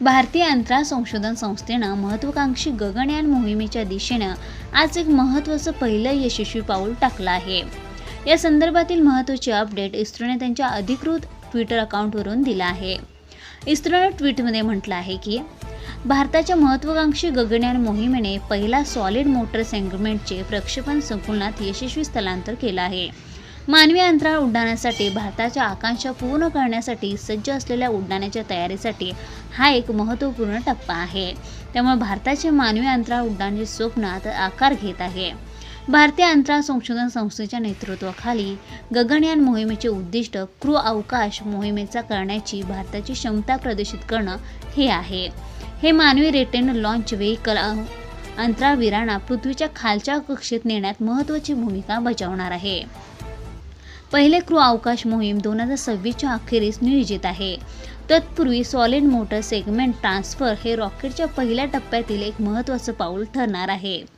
भारतीय अंतराळ संशोधन संस्थेनं महत्त्वाकांक्षी गगनयान मोहिमेच्या दिशेनं आज एक महत्त्वाचं पहिलं यशस्वी पाऊल टाकलं आहे. या संदर्भातील महत्त्वाचे अपडेट इस्रोने त्यांच्या अधिकृत ट्विटर अकाउंटवरून दिला आहे. इस्रोनं ट्विटमध्ये म्हटलं आहे की भारताच्या महत्त्वाकांक्षी गगनयान मोहिमेने पहिला सॉलिड मोटर सेगमेंटचे प्रक्षेपण संकुलनात यशस्वी स्थलांतर केलं आहे. मानवी अंतराळ उड्डाणासाठी भारताच्या आकांक्षा पूर्ण करण्यासाठी सज्ज असलेल्या उड्डाणाच्या तयारीसाठी हा एक महत्त्वपूर्ण टप्पा आहे. त्यामुळे भारताचे मानवी अंतराळ उड्डाणाचे स्वप्न आता आकार घेत आहे. भारतीय अंतराळ संशोधन संस्थेच्या नेतृत्वाखाली गगनयान मोहिमेचे उद्दिष्ट क्रू अवकाश मोहिमेचा करण्याची भारताची क्षमता प्रदर्शित करणं हे आहे. हे मानवी रेटेन लॉन्च व्हेकल अंतराळवीरांना पृथ्वीच्या खालच्या कक्षेत नेण्यात महत्त्वाची भूमिका बजावणार आहे. पहिले क्रू अवकाश मोहीम दोन हजार सव्वीसच्या अखेरीस नियोजित आहे. तत्पूर्वी सॉलिड मोटर सेगमेंट ट्रान्सफर हे रॉकेटच्या पहिल्या टप्प्यातील एक महत्त्वाचं पाऊल ठरणार आहे.